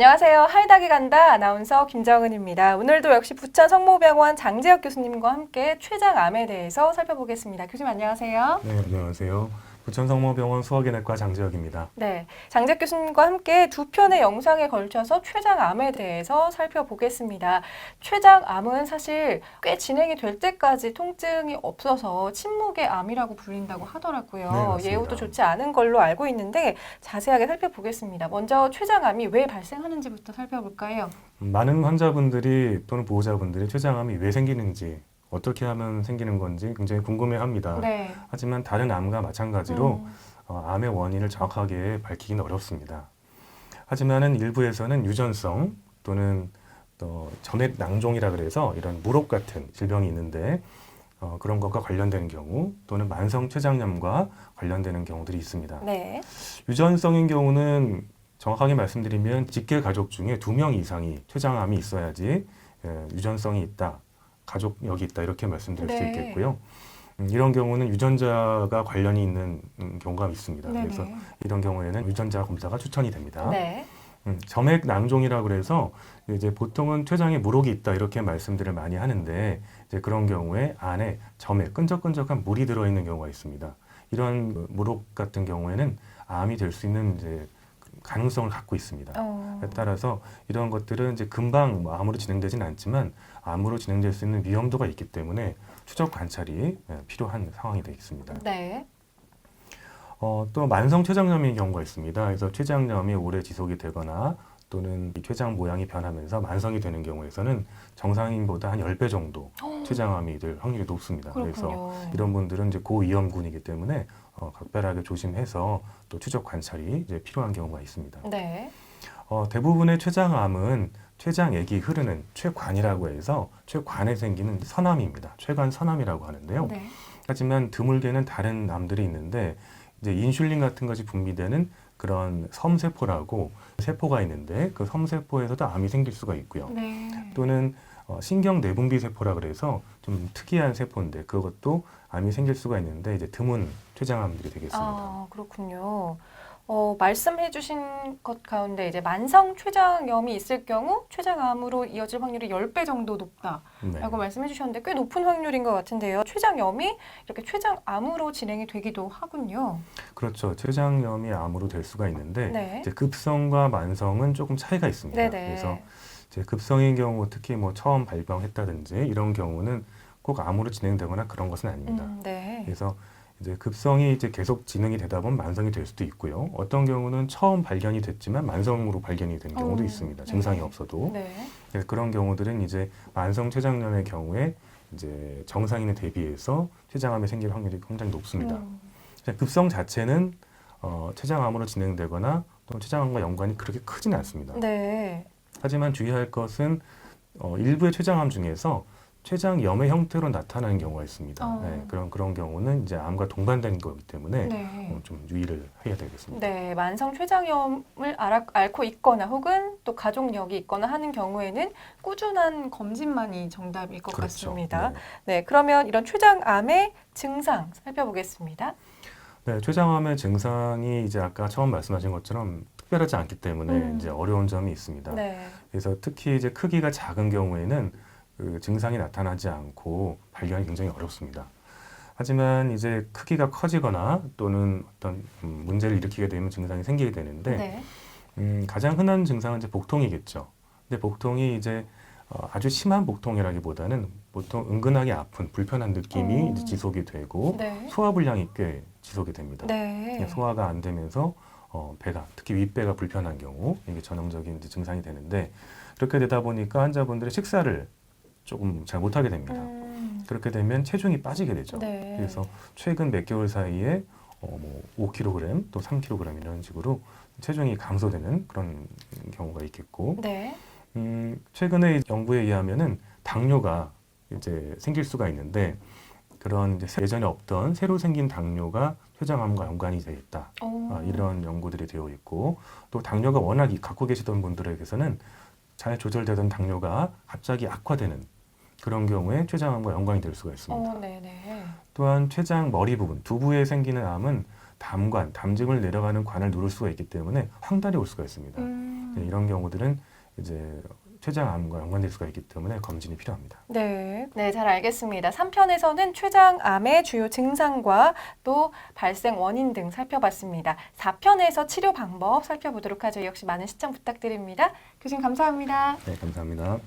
안녕하세요. 할닭이 간다 아나운서 김정은입니다. 오늘도 역시 부천 성모병원 장재혁 교수님과 함께 췌장암에 대해서 살펴보겠습니다. 교수님 안녕하세요. 네, 안녕하세요. 부천성모병원 수학의내과 장재혁입니다. 네, 장재혁 교수님과 함께 두 편의 영상에 걸쳐서 췌장암에 대해서 살펴보겠습니다. 췌장암은 사실 꽤 진행이 될 때까지 통증이 없어서 침묵의 암이라고 불린다고 하더라고요. 네. 예후도 좋지 않은 걸로 알고 있는데 자세하게 살펴보겠습니다. 먼저 췌장암이 왜 발생하는지부터 살펴볼까요? 많은 환자분들이 또는 보호자분들이 췌장암이 왜 생기는지 어떻게 하면 생기는 건지 굉장히 궁금해합니다. 네. 하지만 다른 암과 마찬가지로 음, 어, 암의 원인을 정확하게 밝히기는 어렵습니다. 하지만은 일부에서는 유전성 또는 또 전액 낭종이라 그래서 이런 무록 같은 질병이 있는데 어, 그런 것과 관련되는 경우 또는 만성 췌장염과 관련되는 경우들이 있습니다. 네. 유전성인 경우는 정확하게 말씀드리면 직계 가족 중에 두 명 이상이 췌장암이 있어야지 예, 유전성이 있다, 가족력이 있다 이렇게 말씀드릴 수 네. 있겠고요. 음, 이런 경우는 유전자가 관련이 있는 음, 경우가 있습니다. 네네. 그래서 이런 경우에는 유전자 검사가 추천이 됩니다. 네. 음, 점액 낭종이라 그래서 이제 보통은 췌장에 물혹이 있다 이렇게 말씀들을 많이 하는데 이제 그런 경우에 안에 점액 끈적끈적한 물이 들어 있는 경우가 있습니다. 이런 물혹 같은 경우에는 암이 될 수 있는 이제 가능성을 갖고 있습니다. 어, 따라서 이런 것들은 이제 금방 뭐 암으로 진행되진 않지만 암으로 진행될 수 있는 위험도가 있기 때문에 추적 관찰이 예, 필요한 상황이 되겠습니다. 네. 어, 또 만성 췌장염인 경우가 있습니다. 그래서 췌장염이 오래 지속이 되거나 또는 이 췌장 모양이 변하면서 만성이 되는 경우에서는 정상인보다 한 10배 정도 췌장암이 될 확률이 높습니다. 그래서 그렇군요. 이런 분들은 이제 고위험군이기 때문에 어, 각별하게 조심해서 또 추적 관찰이 이제 필요한 경우가 있습니다. 네. 어, 대부분의 췌장암은 췌장액이 흐르는 췌관이라고 해서 췌관에 생기는 선암입니다. 췌관 선암이라고 하는데요. 네. 하지만 드물게는 다른 암들이 있는데 이제 인슐린 같은 것이 분비되는 그런 섬세포라고 세포가 있는데 그 섬세포에서도 암이 생길 수가 있고요. 네. 또는 어, 신경 내분비 세포라 그래서 좀 특이한 세포인데 그것도 암이 생길 수가 있는데 이제 드문 췌장암들이 되겠습니다. 아, 그렇군요. 어, 말씀해 주신 것 가운데 이제 만성 췌장염이 있을 경우 췌장암으로 이어질 확률이 10배 정도 높다라고 네. 말씀해 주셨는데 꽤 높은 확률인 것 같은데요. 췌장염이 이렇게 췌장암으로 진행이 되기도 하군요. 그렇죠. 췌장염이 암으로 될 수가 있는데 네. 이제 급성과 만성은 조금 차이가 있습니다. 네네. 그래서 이제 급성인 경우 특히 뭐 처음 발병했다든지 이런 경우는 꼭 암으로 진행되거나 그런 것은 아닙니다. 음, 네. 그래서 이제 급성이 이제 계속 진행이 되다 보면 만성이 될 수도 있고요. 어떤 경우는 처음 발견이 됐지만 만성으로 발견이 된 경우도 음, 있습니다. 네. 증상이 없어도 네. 그래서 그런 경우들은 이제 만성 췌장염의 경우에 이제 정상인에 대비해서 췌장암이 생길 확률이 굉장히 높습니다. 음, 급성 자체는 어, 췌장암으로 진행되거나 또는 췌장암과 연관이 그렇게 크지는 않습니다. 네. 하지만 주의할 것은 어, 일부의 췌장암 중에서 췌장염의 형태로 나타나는 경우가 있습니다. 어. 네, 그런 그런 경우는 이제 암과 동반된 거기 때문에 네. 어, 좀 유의를 해야 되겠습니다. 네, 만성 췌장염을 알아, 앓고 있거나 혹은 또 가족력이 있거나 하는 경우에는 꾸준한 검진만이 정답일 것 그렇죠. 같습니다. 네. 네, 그러면 이런 췌장암의 증상 살펴보겠습니다. 네, 췌장암의 증상이 이제 아까 처음 말씀하신 것처럼 특별하지 않기 때문에 음. 이제 어려운 점이 있습니다. 네. 그래서 특히 이제 크기가 작은 경우에는 그 증상이 나타나지 않고 발견이 굉장히 어렵습니다. 하지만 이제 크기가 커지거나 또는 어떤 음, 문제를 일으키게 되면 증상이 생기게 되는데 네. 음, 가장 흔한 증상은 이제 복통이겠죠. 근데 복통이 이제 어, 아주 심한 복통이라기보다는 보통 은근하게 아픈 불편한 느낌이 어. 이제 지속이 되고 네. 소화 불량이 꽤 지속이 됩니다. 네. 소화가 안 되면서 어, 배가 특히 윗배가 불편한 경우 이게 전형적인 증상이 되는데 그렇게 되다 보니까 환자분들이 식사를 조금 잘 못하게 됩니다. 음, 그렇게 되면 체중이 빠지게 되죠. 네. 그래서 최근 몇 개월 사이에 어, 뭐 5kg 또 3kg 이런 식으로 체중이 감소되는 그런 경우가 있겠고 네. 음, 최근에 연구에 의하면은 당뇨가 이제 생길 수가 있는데 그런 이제 예전에 없던 새로 생긴 당뇨가 췌장암과 연관이 되어 있다. 오. 아, 이런 연구들이 되어 있고 또 당뇨가 워낙 이- 갖고 계시던 분들에게서는 잘 조절되던 당뇨가 갑자기 악화되는 그런 경우에 췌장암과 연관이 될 수가 있습니다. 어. 또한 췌장 머리 부분, 두부에 생기는 암은 담관, 담즙을 내려가는 관을 누를 수가 있기 때문에 황달이 올 수가 있습니다. 음, 네, 이런 경우들은 이제 췌장암과 연관될 수가 있기 때문에 검진이 필요합니다. 네, 네, 잘 알겠습니다. 3편에서는 췌장암의 주요 증상과 또 발생 원인 등 살펴봤습니다. 4편에서 치료 방법 살펴보도록 하죠. 역시 많은 시청 부탁드립니다. 교수님 감사합니다. 네, 감사합니다.